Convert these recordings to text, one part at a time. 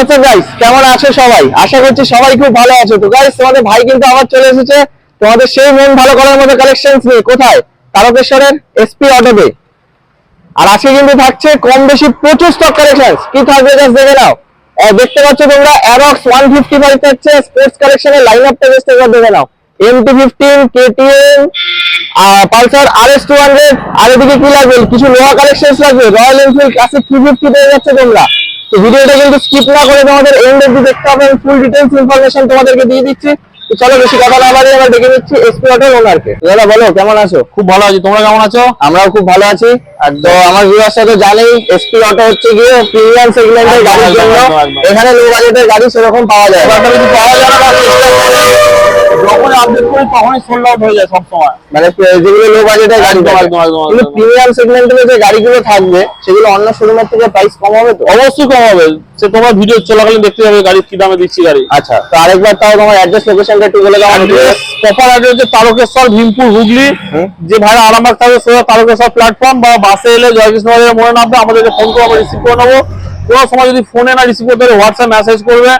Superstar guys কেমন আছো সবাই? আশা করছি সবাই খুব ভালো আছো। তো গাইস তোমাদের ভাই কিন্তু আবার চলে এসেছে। তোমাদের সেই মন ভালো করার মতো কালেকশন নিয়ে। কোথায়? তারকেশ্বরের এসপি অটোতে আর আজকে কিন্তু থাকছে কম বেশি প্রচুর স্টক কালেকশন কি থাকবে জাস্ট দেখে নাও। দেখতে পাচ্ছ তোমরা অ্যারক্স ওয়ান ফিফটি ফাইভ থাকছে স্পোর্টস কালেকশনের লাইন আপটা জাস্ট একবার দেখে নাও। M two fifteen KTM Pulsar R S two hundred আর এদিকে কি লাগবে? কিছু লোহা কালেকশন লাগবে। Royal Enfield Classic three fifty পেয়ে যাচ্ছে তোমরা। তো ভিডিওটা কিন্তু স্কিপ না করে তোমাদের এন্ড অব্দি দেখতে হবে। ফুল ডিটেলস ইনফরমেশন তোমাদেরকে দিয়ে দিচ্ছি। তো চলো বেশি কথা না বাড়িয়ে আমরা ডেকে নিচ্ছি এসপি অটোর ওনারকে দাদা বলো কেমন আছো? খুব ভালো আছি। তোমরা কেমন আছো? আমরাও খুব ভালো আছি। আর তো আমার ভিউয়ার্সরা তো জানেই এসপি অটো হচ্ছে গিয়ে প্রিমিয়াম সেগমেন্টের গাড়ির জন্য। এখানে লো বাজেটের গাড়ি সেরকম পাওয়া যায় পাওয়া যায় না। আপডেট করি তখনই সোল্ড আউট হয়ে যায় মানে যেগুলো লো গাড়ি কিন্তু প্রিমিয়াম সেগমেন্টের যে গাড়িগুলো থাকবে সেগুলো অন্য শোরুমের থেকে প্রাইস কম হবে তো? অবশ্যই কম হবে। সে তোমার ভিডিও চলাকালীন দেখতে যাবে গাড়ি কি দামে দিচ্ছি গাড়ি। আচ্ছা তো আরেকবার তাও তোমার অ্যাড্রেস লোকেশনটা একটু বলে দাও। প্রপার অ্যাড্রেস হচ্ছে তারকেশ্বর ভীমপুর হুগলি। যে ভাড়া আরামবাগ থাকবে সোজা তারকেশ্বর প্ল্যাটফর্ম বা বাসে এলে জয়কৃষ্ণ মনে নামবে। আমাদেরকে ফোন করে আমরা রিসিভ করে নেব। কোনো সময় যদি ফোনে না রিসিভ করতে হোয়াটসঅ্যাপ মেসেজ করবে।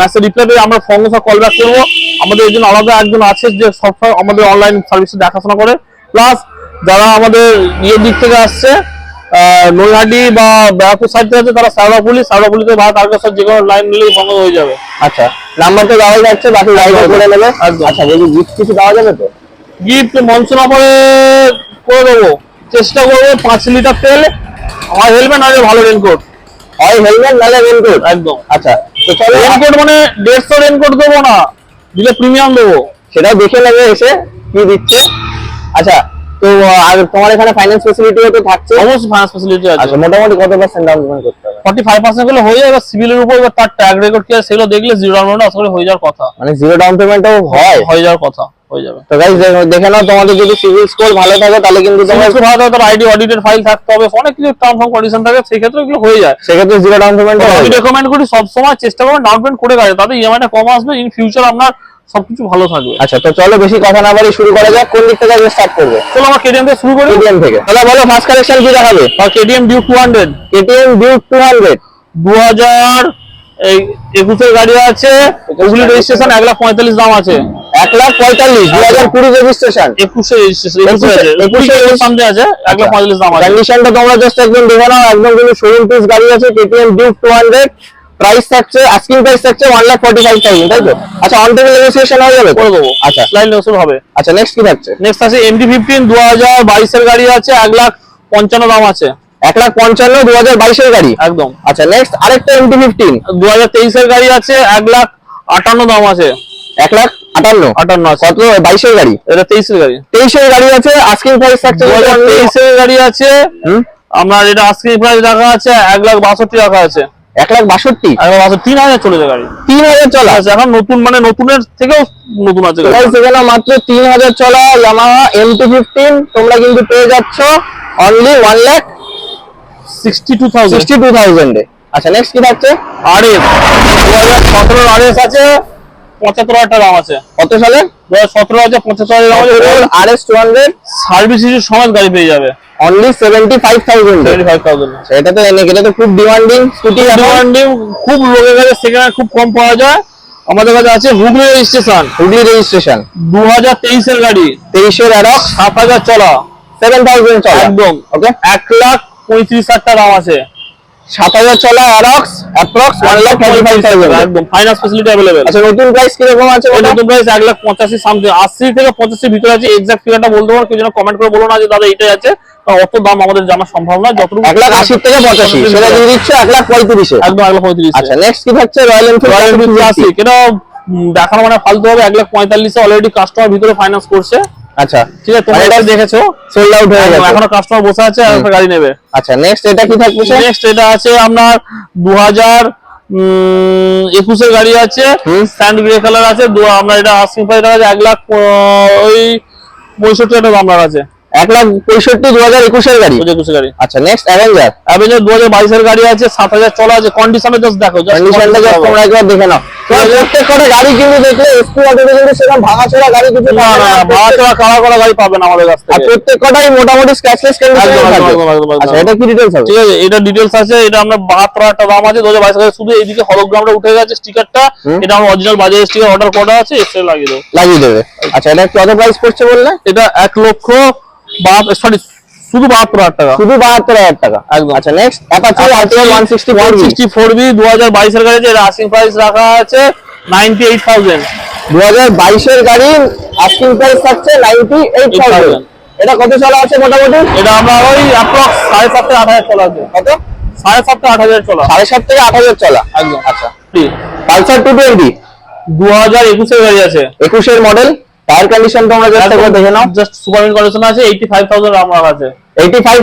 মেসেজ রিপ্লাই পেয়ে আমরা সঙ্গে সঙ্গে কল ব্যাক করব। আমাদের একজন আলাদা একজন আছে যে সবসময় আমাদের অনলাইন সার্ভিসে দেখাশোনা করে। প্লাস যারা আমাদের ইয়ের দিক থেকে আসছে নৈহাটি বা ব্যারাকপুর সাইড থেকে আছে তারা সারদাপুলি সারদাপুলিতে বা তারকেশ্বর যে কোনো লাইন নিলেই সঙ্গে হয়ে যাবে। আচ্ছা। নাম্বার তো দেওয়া যাচ্ছে বাকি একদম, করে নেবে? আচ্ছা বলছি গিফট কিছু দেওয়া যাবে তো? গিফট মনসুন অফারে করে দেবো। চেষ্টা করব পাঁচ লিটার তেল হয় হেলমেট আর ভালো রেনকোট হয় হেলমেট নালে রেনকোট একদম। আচ্ছা রেনকোট মানে দেড়শো রেনকোট দেবো না দিলে প্রিমিয়াম দেবো। সেটাও দেখে নেবে এসে কি দিচ্ছে? আচ্ছা তো আর তোমার এখানে ফাইন্যান্স ফেসিলিটিও তো থাকছে? অবশ্যই ফাইন্যান্স ফ্যাসিলিটি আছে। আচ্ছা মোটামুটি কত পার্সেন্ট ডাউন পেমেন্ট করতে হবে? ফর্টি ফাইভ পার্সেন্টগুলো হয়ে যাবে সিভিলের উপর এবার তার ট্যাগ রেকর্ড কি সেগুলো দেখলে জিরো ডাউন আশা করি হয়ে যাওয়ার কথা। মানে জিরো ডাউন পেমেন্টও হয়? হয়ে যাওয়ার কথা। হয়ে যাবে। তো গাইস দেখে নাও তোমাদের যদি সিভিল স্কোর ভালো থাকে তাহলে কিন্তু তোমার সমস্ত ভালো তার আইডি অডিটেড ফাইল থাকতে হবে। অনেক কিছু টার্মস অফ কন্ডিশন থাকে সেই ক্ষেত্রে এগুলো হয়ে যায়। সেক্ষেত্রে জিরো ডাউন পেমেন্ট আমি রেকমেন্ড করি সবসময় চেষ্টা করবেন ডাউন পেমেন্ট করে গাড়ি তাতে ইএমআইটা কম আসবে ইন ফিউচার আপনার সবকিছু ভালো থাকবে। আচ্ছা তো চলো বেশি কথা না বলে শুরু করা যাক কোন দিক থেকে আগে স্টার্ট করবে? চলো আমরা কেটিএম থেকে শুরু করি। কেটিএম থেকে। দাদা বলো ফার্স্ট কালেকশন কি দেখাবে? আর KTM Duke two hundred KTM Duke two hundred দু হাজার এই একুশের গাড়ি আছে হুগলি রেজিস্ট্রেশন এক লাখ পঁয়তাল্লিশ দাম আছে। এক লাখ পঁয়তাল্লিশ দু হাজার কুড়ি রেজিস্ট্রেশন একুশে রেজিস্ট্রেশন আছে এক লাখ পঁয়তাল্লিশ দাম আছে। কন্ডিশনটা তোমরা জাস্ট একদম দেখে নাও একদম কিন্তু শোরুম পিস গাড়ি আছে KTM Duke two hundred price থাকছে আস্কিং প্রাইস থাকছে one lakh forty five thousand তাই তো? আচ্ছা অন টেবিল নেগোসিয়েশন হয়ে যাবে করে দেবো। আচ্ছা। লাইন নেগোসিয়েট হবে। আচ্ছা নেক্সট কি থাকছে? নেক্সট আছে এমডি ফিফটিন দু হাজার বাইশের গাড়ি আছে এক লাখ পঞ্চান্ন দাম আছে। এক লাখ পঞ্চান্ন দু হাজার বাইশের গাড়ি। একদম। আচ্ছা নেক্সট আরেকটা এমটি ফিফটিন দু হাজার তেইশের গাড়ি আছে এক লাখ আটান্ন দাম আছে। এক লাখ আটান্ন। আটান্ন আছে। কত? বাইশের গাড়ি। এটা তেইশের গাড়ি। তেইশের গাড়ি আছে আস্কিং প্রাইস থাকছে তেইশের গাড়ি আছে? আপনার এটা প্রাইস রাখা আছে এক লাখ বাষট্টি রাখা আছে। এক লাখ বাষট্টি? তিন হাজার চলে যায় গাড়ি। তিন হাজার চলা। আছে এখন নতুন মানে নতুনের থেকেও নতুন আছে এখানে মাত্র তিন হাজার চলা ইয়ামাহা এমটি ফিফটিন তোমরা কিন্তু পেয়ে যাচ্ছ অনলি ওয়ান লাখ আচ্ছা নেক্সট কি থাকছে? আছে পঁচাত্তর হাজার টাকা দাম আছে। কত সালে? হাজার আছে। দাম আছে সার্ভিস ইস্যু গাড়ি পেয়ে যাবে। অনলি এটা তো এটা তো খুব ডিমান্ডিং স্কুটি ডিমান্ডিং খুব লোকের কাছে সেখানে খুব কম পাওয়া যায়। আমাদের কাছে আছে হুগলি রেজিস্ট্রেশন হুগলি রেজিস্ট্রেশন দু হাজার তেইশের গাড়ি। তেইশের অ্যাডক্স সাত হাজার চলা। সেভেন থাউজেন্ড চলা। একদম। ওকে এক লাখ পঁয়ত্রিশ হাজার টাকা দাম আছে। সাত হাজার চলা AdX approx one lakh thirty five thousand একদম। ফাইন্যান্স ফেসিলিটি অ্যাভেলেবেল আচ্ছা নতুন প্রাইস কীরকম আছে ওই নতুন প্রাইস এক লাখ পঁচাশি সামথিং আশি থেকে পঁচাশি ভিতরে আছে এক্সাক্ট ফিগারটা বলতে পারব কেউ যেন কমেন্ট করে বলো না যে দাদা এটাই আছে। অত দাম আমাদের জানা সম্ভব না যতটুকু এক লাখ আশি থেকে পঁচাশি সেটা দিয়ে দিচ্ছে এক লাখ পঁয়ত্রিশে। একদম এক লাখ পঁয়ত্রিশ। আচ্ছা নেক্সট কি থাকছে Royal Enfield Royal Enfield Classic এটা উম, দেখানো মানে ফালতু হবে এক লাখ পঁয়তাল্লিশে অলরেডি কাস্টমার ভিতরে ফাইন্যান্স করছে। আচ্ছা ঠিক আছে তোমরা মানে এটা দেখেছ? সোল্ড আউট হয়ে গেছে। এখনও কাস্টমার বসে আছে আর গাড়ি নেবে। আচ্ছা নেক্সট এটা কি থাকছে নেক্সট এটা আছে আপনার দু হাজার একুশের গাড়ি আছে। স্যান্ড গ্রে কালার আছে। আপনার এটা আশি আছে এক লাখ ওই পঁয়ষট্টি একটা দাম আছে। এক লাখ পঁয়ষট্টি দু হাজার একুশের গাড়ি? একুশের গাড়ি। আচ্ছা নেক্সট অ্যাভেঞ্জার অ্যাভেঞ্জার দু হাজার বাইশের গাড়ি আছে সাত হাজার চলা আছে। কন্ডিশনে জাস্ট দেখো কন্ডিশনটা তোমরা একবার দেখে নাও। প্রত্যেক কটা গাড়ি কিন্তু দেখলে এসপি অটোতে কিন্তু সেরকম ভাঙাচোরা গাড়ি কিছু না না না। ভাড়া চড়া কারা করা গাড়ি পাবেন আমাদের কাছ থেকে। মোটামুটি স্ক্র্যাচলেস কন্ডিশনে থাকবে। আচ্ছা এটা কি ডিটেইলস হবে? ঠিক আছে এটা ডিটেলস আছে এটা আমরা টাকা দাম আছে শুধু এইদিকে হলোগ্রামটা উঠে গেছে স্টিকারটা এটা আমার অরিজিনাল স্টিকার অর্ডার করা আছে লাগিয়ে দেবো। লাগিয়ে দেবে। আচ্ছা এটা কত প্রাইস পড়ছে বললে? এটা এক লক্ষ বাহাত্তর সরি শুধু বাহাত্তর হাজার টাকা। শুধু বাহাত্তর হাজার টাকা। একদম। আচ্ছা next Apache RTR one sixty four sixty four V দু হাজার বাইশের গাড়ি আছে আস্কিং প্রাইস রাখা আছে নাইনটি এইট থাউজেন্ড দু হাজার বাইশের গাড়ি আস্কিং প্রাইস থাকছে নাইনটি এইট থাউজেন্ড এটা কত চলা আছে মোটামুটি? এটা আমরা ওই অ্যাপ্রক্স সাড়ে সাত থেকে আট হাজার চলা আছে। কত? সাড়ে সাত থেকে আট হাজার চলা। সাড়ে সাত থেকে আট হাজার চলা। একদম। আচ্ছা। পালসার টু টোয়েন্টি দু হাজার একুশের গাড়ি আছে। একুশের মডেল টায়ার কন্ডিশন তোমরা জাস্ট একবার দেখে নাও। জাস্ট সুপার কন্ডিশন আছে এইটি ফাইভ থাউজেন্ড আমার কাছে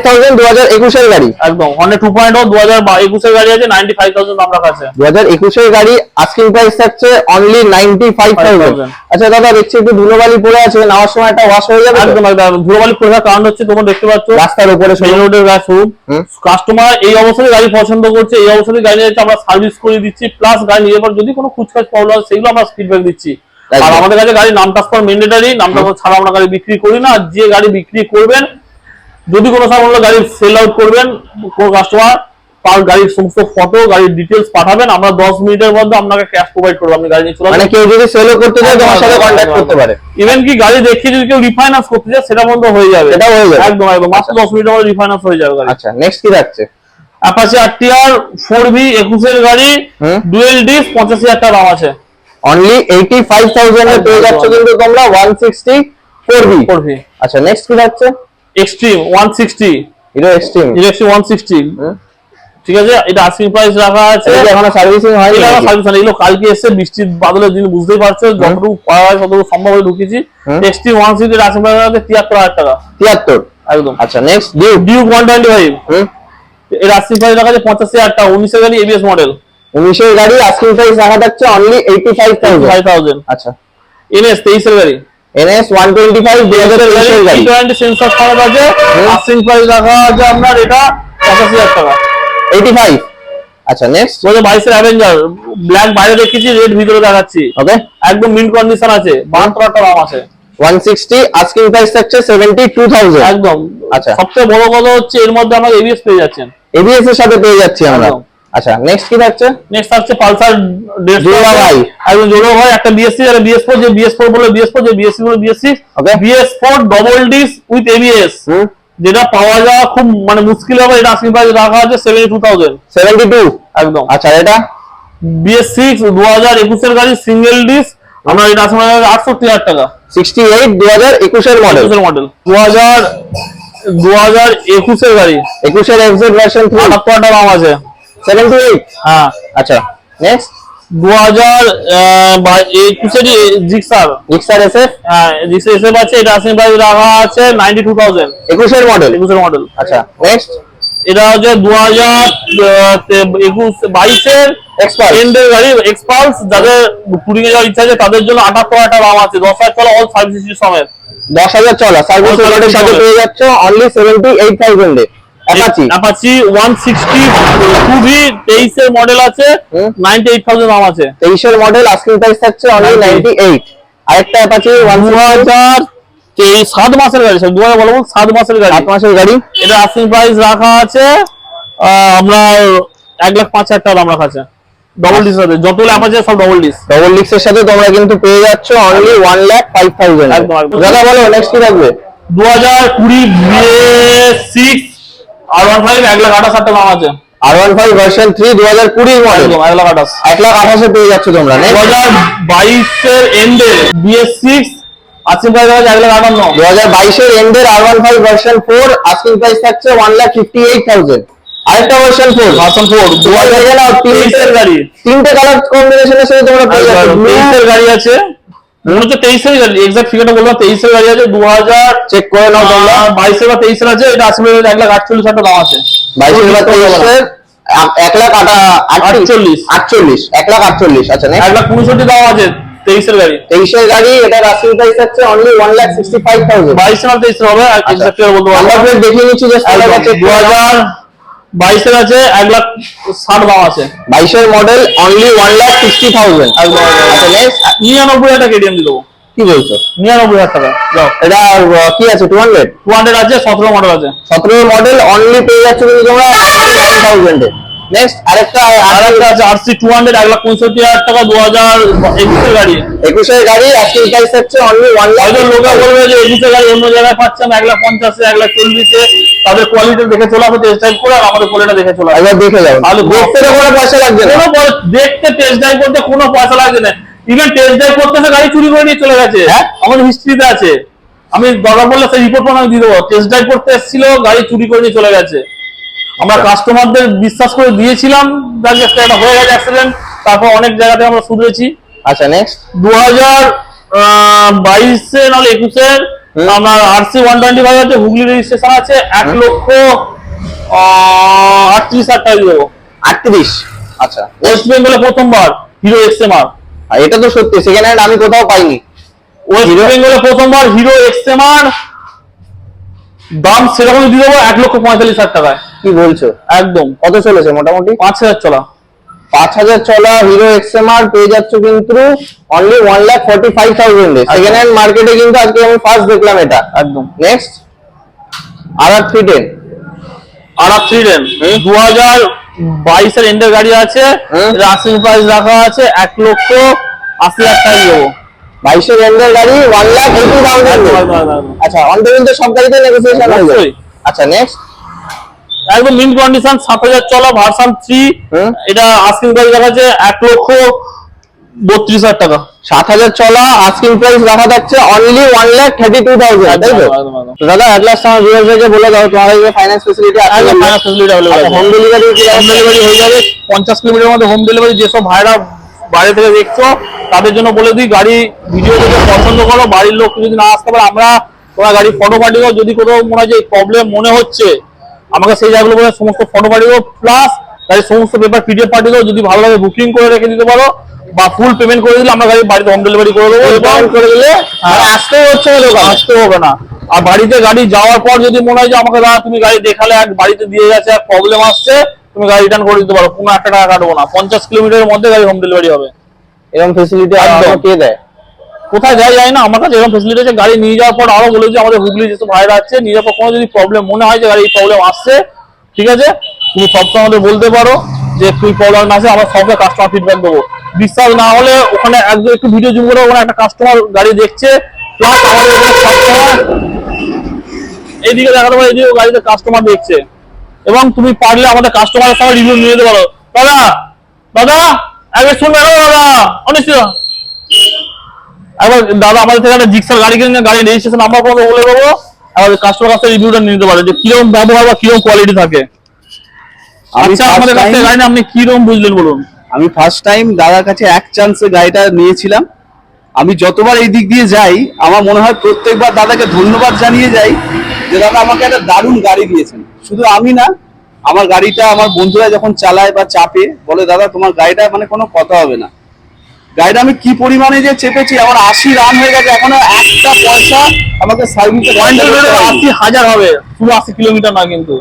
থাউজেন্ড দু হাজার একুশের গাড়ি। একদম পয়েন্ট দু হাজার একুশের গাড়ি আছে নাইনটি ফাইভ থাউজেন্ড আমার কাছে দু হাজার একুশের গাড়ি আস্কিং প্রাইস থাকছে অনলি নাইনটি ফাইভ থাউজেন্ড 5,000 আচ্ছা দাদা দেখছি একটু ধুলোবালি পড়ে আছে নেওয়ার সময় একটা ওয়াশ হয়ে যাবে একদম একদম ধুলোবালি পড়ে থাকার কারণ হচ্ছে তোমরা দেখতে পাচ্ছ রাস্তার উপরে মেইন রোডের গাছ। কাস্টমার এই অবস্থায় গাড়ি পছন্দ করছে এই অবস্থায় গাড়ি যাচ্ছে আমরা সার্ভিস করে দিচ্ছি প্লাস গাড়ি নিয়ে যদি কোনো কুচকাচ প্রবলেম হয় সেগুলো আমরা ফিডব্যাক দিচ্ছি। আর আমাদের কাছে গাড়ি নাম ট্রান্সফার ম্যান্ডেটারি নাম ট্রান্সফার ছাড়া আমরা গাড়ি বিক্রি করি না। যে গাড়ি বিক্রি করবেন যদি কোনো সময় হলো গাড়ি সেল আউট করবেন কোনো কাস্টমার তার গাড়ির সমস্ত ফটো গাড়ির ডিটেলস পাঠাবেন। আমরা দশ মিনিটের মধ্যে আপনাকে ক্যাশ প্রোভাইড করব আপনি গাড়ি নিয়ে চলে মানে কেউ যদি সেলও করতে চায় তোমার সাথে কন্ট্যাক্ট করতে পারে। ইভেন কি গাড়ি দেখিয়ে যদি কেউ রিফাইন্যান্স করতে চায় সেটা বন্ধ হয়ে যাবে। সেটাও হয়ে যাবে। একদম একদম। মাত্র দশ মিনিটের মধ্যে রিফাইন্যান্স হয়ে যাবে গাড়ি। আচ্ছা নেক্সট কি থাকছে অ্যাপাচি আরটিআর ফোর বি একুশের গাড়ি। ডুয়েল ডিস পঁচাশি হাজার টাকা দাম আছে। অনলি এইটি ফাইভ থাউজেন্ড এ পেয়ে যাচ্ছ কিন্তু তোমরা one sixty four V four V আচ্ছা নেক্সট কি থাকছে? Xtreme one sixty Hero Xtreme electric one sixty ঠিক আছে? এটা আস্কিং প্রাইস রাখা আছে। এটা এখনও সার্ভিসিং হয়নি? এটা? সার্ভিস এগুলো কালকে এসে বৃষ্টির বাদলের দিন বুঝতেই পারছ যতটুকু পাওয়া যায় ততটুকু সম্ভব হয়ে ঢুকেছি। হুম। Xtreme one sixty asking price আছে তিয়াত্তর হাজার টাকা। তিয়াত্তর। একদম। আচ্ছা নেক্সট ডিউ টোয়েন্টি ফাইভ এর আস্কিং প্রাইস রাখা আছে পঁচাশি হাজার টাকা উনিশের গাড়ি এবিএস মডেল উনিশের গাড়ি আস্কিং প্রাইস রাখা থাকছে অনলি এইটি ফাইভ থাউজেন্ড আচ্ছা। এনএস তেইশের গাড়ি। এনএস ওয়ান টোয়েন্টি ফাইভ দুই হাজার তেইশের গাড়ি। টোয়েন্টি সেন্সর সমেত আছে। আস্কিং প্রাইস রাখা আছে আপনার এটা পঁচাশি হাজার টাকা। এইটি ফাইভ আচ্ছা নেক্সট দু হাজার বাইশের অ্যাভেঞ্জার ব্ল্যাক বাইরে দেখেছি রেড ভিতরে দেখাচ্ছি। ওকে একদম কন্ডিশন আছে বাহাত্তর হাজার টাকা আছে। ওয়ান সিক্সটি আস্কিং প্রাইস থাকছে সেভেন্টি টু থাউজেন্ড একদম। আচ্ছা। সবচেয়ে বড় কথা হচ্ছে এর মধ্যে আমরা এবিএস পেয়ে যাচ্ছেন। এবিএস এর সাথে পেয়ে যাচ্ছি আমরা। আচ্ছা নেক্সট কি থাকছে? নেক্সট আসছে পালসার ভাই। একদম জোড়ো ভাই একটা বিএসসি আর বিএস ফোর যে বিএস ফোর বলে বিএস ফোর যে বিএসসি বলে BSC. BS four double disc with ABS যেটা পাওয়া যাওয়া খুব মানে মুশকিল হবে এটা আশি প্রাইস রাখা আছে seventy two thousand seventy two একদম। আচ্ছা এটা? বিএস সিক্স দু হাজার একুশের গাড়ি সিঙ্গেল ডিস আমরা এটা আসলে আটষট্টি হাজার টাকা। সিক্সটি এইট দু হাজার একুশের মডেল একুশের মডেল দু হাজার দু হাজার একুশের গাড়ি। একুশের এক্সেট ভার্সন থ্রি আটাত্তর টাকা দাম আছে। সেভেন্টি এইট হ্যাঁ। আচ্ছা নেক্সট জিক্সার। এসএফ হ্যাঁ জিক্সার এসে পাচ্ছে এটা রাখা আছে মডেল মডেল আচ্ছা নেক্সট এটা হচ্ছে। এন্ডের গাড়ি এক্সপালস যাদের এ যাওয়ার ইচ্ছা আছে তাদের জন্য টাকা দাম আছে। দশ হাজার চলা অল সার্ভিস সমেত দশ হাজার চলা সার্ভিস সাথে পেয়ে যাচ্ছ only seventy eight থাউজেন্ডে Apache Apache one sixty two V তেইশের মডেল আছে হুম। নাইনটি এইট থাউজেন্ড দাম আছে তেইশের মডেল আস্কিং প্রাইস থাকছে অনলি 98 এইট আরেকটা অ্যাপাচি ওয়ান দু হাজার তেইশ সাত মাসের গাড়ি দু হাজার বলব সাত মাসের গাড়ি। সাত মাসের গাড়ি। এটা আস্কিং প্রাইস রাখা আছে আপনার এক লাখ পাঁচ হাজার টাকা দাম রাখা আছে। ডবল ডিস আছে যতগুলো অ্যাপাচি সব ডবল ডিস ডবল ডিক্সের সাথে তোমরা কিন্তু পেয়ে যাচ্ছ only one lakh five thousand. দাদা বলো নেক্সট কি থাকবে? দু হাজার কুড়ি সিক্স আর ওয়ান ফাইভ এক লাখ আঠাশ হাজার দাম আছে। R one five version three দু হাজার মডেল এক লাখ আঠাশ। এক লাখ আঠাশে পেয়ে যাচ্ছ তোমরা দু হাজার বাইশের এন্ডে বিএস সিক্স আশি প্রাইস আছে এক লাখ আটান্ন। দু হাজার বাইশের এন্ডের R one five version four asking price থাকছে one lakh fifty eight thousand আরেকটা ভার্সন ফোর ভার্সন ফোর দু হাজার গেলে গাড়ি। তিনটে কালার কম্বিনেশনের সাথে তোমরা পেয়ে যাচ্ছ। ব্লু গাড়ি আছে। মনে হচ্ছে তেইশের এক্সাক্ট ফিগারটা বললাম তেইশের গাড়ি আছে দু হাজার চেক করে নাও তোমরা বাইশের বা তেইশের আছে এটা আশি প্রাইস এক লাখ আটচল্লিশ হাজার দাম আছে। বাইশের বা তেইশের এক লাখ আটা আটচল্লিশ। আটচল্লিশ। এক লাখ আটচল্লিশ আচ্ছা এক লাখ পঁয়ষট্টি দাম আছে তেইশের গাড়ি। তেইশের গাড়ি এটা আস্কিং প্রাইস থাকছে only one lakh sixty five thousand বাইশের না তেইশের হবে এক্সাক্ট বলতে আমরা পারব আপনাদের দেখিয়ে নিচ্ছি যে দু হাজার বাইশের আছে এক লাখ ষাট দাম আছে। বাইশের model only one lakh sixty thousand নিরানব্বই হাজার কেটিএম দিয়ে দেবো কি বলছো? নিরানব্বই হাজার টাকা যাও। এটা কি আছে টু হান্ড্রেড টু হান্ড্রেড আছে সতেরো মডেল আছে। সতেরো মডেল অনলি পেয়ে যাচ্ছে তোমরা থাউজেন্ডে নেক্সট আরেকটা আর একটা আছে আরসি টু হান্ড্রেড এক লাখ পঁয়ষট্টি হাজার টাকা দু হাজার একুশের গাড়ি। একুশের গাড়ি আজকে প্রাইস হচ্ছে অনলি ওয়ান লাখ হয়তো লোকে বলবে যে একুশের গাড়ি অন্য জায়গায় পাচ্ছেন এক লাখ পঞ্চাশে এক লাখ চল্লিশে। তাদের কোয়ালিটি দেখে চলে আসবে টেস্ট ড্রাইভ করে আর আমাদের কোয়ালিটি দেখে চলে আসবে দেখে যাও। তাহলে দেখতে কোনো পয়সা লাগবে না। কোনো দেখতে টেস্ট ড্রাইভ করতে কোনো পয়সা লাগছে না। ইভেন টেস্ট ড্রাইভ করতে গাড়ি চুরি করে নিয়ে চলে গেছে। হ্যাঁ? আমাদের হিস্ট্রিতে আছে। আমি দরকার বললে সেই রিপোর্ট আমি দিয়ে দেবো। টেস্ট ড্রাইভ করতে এসেছিল গাড়ি চুরি করে নিয়ে চলে গেছে। আমরা কাস্টমারদের বিশ্বাস করে দিয়েছিলাম একটা হয়ে গেছে অ্যাক্সিডেন্ট তারপর অনেক জায়গাতে আমরা শুধরেছি। আচ্ছা নেক্সট দু হাজার বাইশে নাহলে একুশের। আপনার আরসি ওয়ান টোয়েন্টি ফাইভ আছে হুগলি রেজিস্ট্রেশন আছে এক লক্ষ আটত্রিশ হাজার টাকা দেবো। আটত্রিশ? আচ্ছা। ওয়েস্ট বেঙ্গলে প্রথমবার হিরো এক্সএমআর আর এটা তো সত্যি সেকেন্ড হ্যান্ড আমি কোথাও পাইনি। ওয়েস্ট বেঙ্গলে প্রথমবার হিরো এক্সএমআর দাম সেরকমই দিয়ে দেবো এক লক্ষ পঁয়তাল্লিশ হাজার টাকায়। কি বলছো? একদম। কত চলেছে মোটামুটি? পাঁচ হাজার চলা। পাঁচ হাজার চলা হিরো এক্সএমআর পেয়ে যাচ্ছ কিন্তু only one lakh forty five thousand second hand মার্কেটে কিন্তু আজকে আমি ফার্স্ট দেখলাম এটা। একদম। Next R R three ten R R three ten দু হাজার বাইশের এন্ডের গাড়ি আছে। রাসিং প্রাইস রাখা আছে এক লক্ষ আশি লাখ টাকা দেবো। বাইশের এন্ডের গাড়ি ওয়ান লাখ এইটি থাউজেন্ড। আচ্ছা অন সব গাড়িতে নেগোসিয়েশন যাবে আচ্ছা নেক্সট একদম মিন কন্ডিশন সাত হাজার চলা ভার্সান থ্রি। এটা আস্কিং প্রাইস রাখা আছে এক লক্ষ বত্রিশ হাজার টাকা। সাত হাজার চলা আস্কিং প্রাইস রাখা যাচ্ছে only one lakh thirty two thousand তাই তো? দাদা অ্যাট লাস্ট আমার ভিউয়ারদেরকে বলে দাও তোমার এই ফাইন্যান্স ফেসিলিটি আছে। facility available আছে। হোম ডেলিভারি হোম ডেলিভারি হয়ে যাবে। পঞ্চাশ কিলোমিটার মধ্যে হোম ডেলিভারি যেসব ভাইরা বাইরে থেকে দেখছ তাদের জন্য বলে দিই গাড়ি ভিডিও দেখে পছন্দ করো। বাড়ির লোক যদি না আসতে পারে আমরা তোমরা গাড়ি ফটো পাঠিয়ে দাও। যদি কোথাও মনে হয় যে প্রবলেম মনে হচ্ছে আমাকে সেই জায়গাগুলো বলে সমস্ত ফটো পাঠিয়ে দাও প্লাস গাড়ির সমস্ত পেপার পিডিএফ পাঠিয়ে দেবো যদি ভালোভাবে বুকিং করে রেখে দিতে পারো বা ফুল পেমেন্ট করে দিলে আমরা গাড়ি বাড়িতে হোম ডেলিভারি করে দেবো এবং করে দিলে আর আসতে হচ্ছে না দোকান। আসতে হবে না। আর বাড়িতে গাড়ি যাওয়ার পর যদি মনে হয় যে আমাকে দাদা তুমি গাড়ি দেখালে এক বাড়িতে দিয়ে গেছে এক প্রবলেম আসছে তুমি গাড়ি রিটার্ন করে দিতে পারো। কোনো একটা টাকা কাটবো না। পঞ্চাশ কিলোমিটারের মধ্যে গাড়ি হোম ডেলিভারি হবে। এরকম ফেসিলিটি কে দেয়? কোথায় যায় যায় না, আমার কাছে এরকম ফেসিলিটি আছে, গাড়ি নিয়ে যাওয়ার পর আরও বলে যে আমাদের হুগলি যেসব ভাইরা আছে, নিয়ে যাওয়ার কোনো যদি প্রবলেম মনে হয় যে গাড়ি প্রবলেম আসছে, ঠিক আছে? তুমি সবসময় আমাদের বলতে পারো যে তুই প্রবলেম আছে, আমরা সবকে কাস্টমার ফিডব্যাক দেবো। বিশ্বাস না হলে ওখানে একজন একটু ভিডিও জুম করে ওখানে একটা কাস্টমার গাড়ি দেখছে প্লাস আমাদের সবসময় এইদিকে দেখাতে পারো এইদিকে গাড়িতে কাস্টমার দেখছে। এবং তুমি পারলে আমাদের কাস্টমারের সঙ্গে রিভিউ নিয়ে যেতে পারো। দাদা দাদা, একবার শুনবে দাদা? অনিশ্চিত। একবার দাদা আমাদের থেকে একটা জিক্সার গাড়ি কিনে গাড়ি রেজিস্ট্রেশন নাম্বার পর্যন্ত বলে দেবো। আমাদের কাস্টমার কাছে রিভিউটা নিতে পারে যে কীরকম ব্যবহার বা কীরকম কোয়ালিটি থাকে। আমি আচ্ছা আমাদের কাছ গাড়ি আপনি কীরকম বুঝলেন বলুন? আমি ফার্স্ট টাইম দাদার কাছে এক চান্সে গাড়িটা নিয়েছিলাম। আমি যতবার এই দিক দিয়ে যাই আমার মনে হয় প্রত্যেকবার দাদাকে ধন্যবাদ জানিয়ে যাই যে দাদা আমাকে একটা দারুণ গাড়ি দিয়েছেন। শুধু আমি না আমার গাড়িটা আমার বন্ধুরা যখন চালায় বা চাপে বলে দাদা তোমার গাড়িটা মানে কোনো কথা হবে না। গাড়িটা আমি কি পরিমাণে যে চেপেছি আমার আশি রান হয়ে গেছে এখনও একটা পয়সা আমাকে সার্ভিসে আশি হাজার হবে শুধু আশি কিলোমিটার না কিন্তু।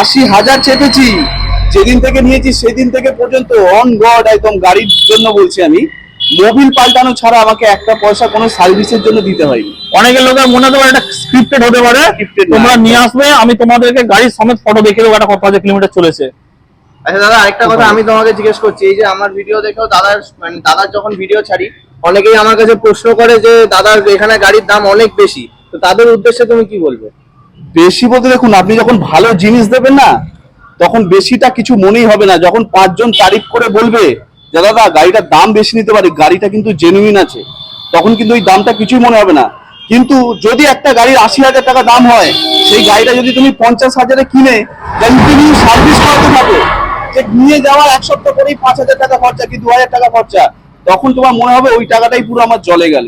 আশি হাজার চেপেছি যেদিন থেকে নিয়েছি সেদিন থেকে পর্যন্ত অন গড একদম গাড়ির জন্য বলছি আমি মোবিল পাল্টানো ছাড়া আমাকে একটা পয়সা কোনো সার্ভিসের জন্য দিতে হয়নি। অনেকের লোকের মনে হতে পারে এটা স্ক্রিপ্টেড হতে পারে তোমরা নিয়ে আসবে আমি তোমাদেরকে গাড়ির সমেত ফটো দেখে দেবো একটা কত হাজার কিলোমিটার চলেছে। আচ্ছা দাদা আরেকটা কথা আমি তোমাকে জিজ্ঞেস করছি এই যে আমার ভিডিও দেখেও দাদার মানে দাদার যখন ভিডিও ছাড়ি অনেকেই আমার কাছে প্রশ্ন করে যে দাদার এখানে গাড়ির দাম অনেক বেশি। তো তাদের উদ্দেশ্যে তুমি কি বলবে? বেশি বলতে দেখুন আপনি যখন ভালো জিনিস দেবেন না তখন বেশিটা কিছু মনেই হবে না। যখন পাঁচজন তারিফ করে বলবে যে দাদা গাড়িটার দাম বেশি নিতে পারে গাড়িটা কিন্তু জেনুইন আছে তখন কিন্তু ওই দামটা কিছুই মনে হবে না। কিন্তু যদি একটা গাড়ির আশি হাজার টাকা দাম হয় সেই গাড়িটা যদি তুমি পঞ্চাশ হাজারে কিনে কন্টিনিউ সার্ভিস করাতে থাকো। যে নিয়ে যাওয়ার এক সপ্তাহ পরেই পাঁচ হাজার টাকা খরচা কি দু হাজার টাকা খরচা? তখন তোমার মনে হবে ওই টাকাটাই পুরো আমার জলে গেল।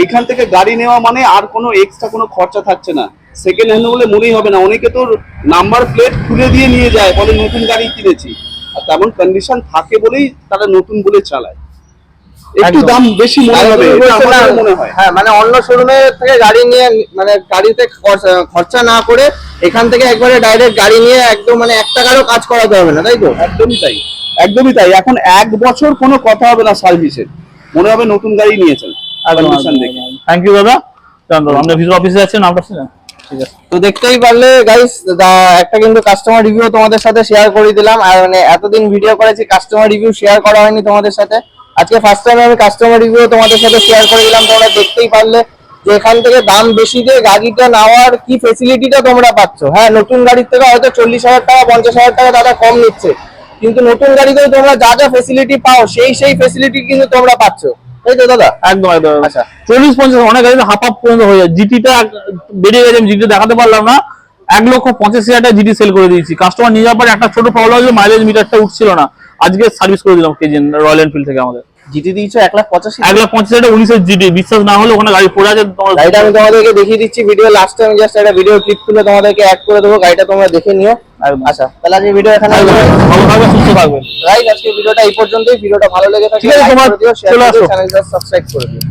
এইখান থেকে গাড়ি নেওয়া মানে আর কোনো এক্সট্রা কোনো খরচা থাকছে না। সেকেন্ড হ্যান্ড বলে মনেই হবে না। অনেকে তোর নাম্বার প্লেট খুলে দিয়ে নিয়ে যায়, বলে নতুন গাড়ি কিনেছি। আর তেমন কন্ডিশন থাকে বলেই তারা নতুন বলে চালায়। একটু। দাম বেশি মনে হবে মনে হয়। হ্যাঁ। মানে অন্য শোরুমে থেকে গাড়ি নিয়ে মানে গাড়িতে খরচা- না করে এখান থেকে একবারে ডাইরেক্ট গাড়ি নিয়ে একদম মানে এক টাকারও কাজ করাতে হবে না তাই তো? একদমই তাই একদমই তাই। এখন এক বছর কোনো কথা হবে না সার্ভিসের মনে হবে নতুন গাড়ি নিয়েছেন। থ্যাংক ইউ দাদা। আমরা ভিডিও অফিসে শুনে ঠিক আছে। তো দেখতেই পারলে গাইস একটা কিন্তু কাস্টমার রিভিউ তোমাদের সাথে শেয়ার করে দিলাম। আর মানে এতদিন ভিডিও করেছি কাস্টমার রিভিউ শেয়ার করা হয়নি তোমাদের সাথে। আজকে ফার্স্ট টাইম আমি কাস্টমার রিভিউ তোমাদের সাথে শেয়ার করে দিলাম তোমরা দেখতেই পারলে যে এখান থেকে দাম বেশি দিয়ে গাড়িটা নেওয়ার কি ফেসিলিটিটা তোমরা পাচ্ছ। হ্যাঁ নতুন গাড়ির থেকে হয়তো চল্লিশ হাজার টাকা পঞ্চাশ হাজার টাকা দাদা কম নিচ্ছে। কিন্তু নতুন গাড়িতেও তোমরা যা যা ফেসিলিটি পাও সেই সেই ফেসিলিটি কিন্তু তোমরা পাচ্ছ। তাই তো দাদা? একদম একদম আচ্ছা। চল্লিশ পঞ্চাশ অনেক গাড়িতে হাফ হাফ পর্যন্ত হয়ে যায়। জিটিটা বেরিয়ে গেছে আমি জিটি দেখাতে পারলাম না। এক লক্ষ পঁচাশি হাজার টাকা জিটি সেল করে দিয়েছি। কাস্টমার নিয়ে যাওয়ার পর একটা ছোট প্রবলেম হয়েছে মাইলেজ মিটারটা উঠছিল না। আজকে সার্ভিস করে দিলাম কেজি রয়্যাল এনফিল্ড থেকে আমাদের। জিটি দিয়েছ এক লাখ পঁচাশি এক লাখ পঁচাশি হাজার উনিশের জিটি বিশ্বাস না হলে ওখানে গাড়ি পড়ে আছে গাড়িটা আমি তোমাদেরকে দেখিয়ে দিচ্ছি ভিডিও লাস্টে আমি জাস্ট একটা ভিডিও ক্লিপ তুলে তোমাদেরকে অ্যাড করে দেবো গাড়িটা তোমরা দেখে নিও। আচ্ছা তাহলে আজকে ভিডিও এখানে ভালো থাকবে সুস্থ থাকবে। রাইট আজকে ভিডিওটা এই পর্যন্তই ভিডিওটা ভালো লেগে থাকে ঠিক আছে, like তোমরা। চ্যানেলটা সাবস্ক্রাইব করে দিও।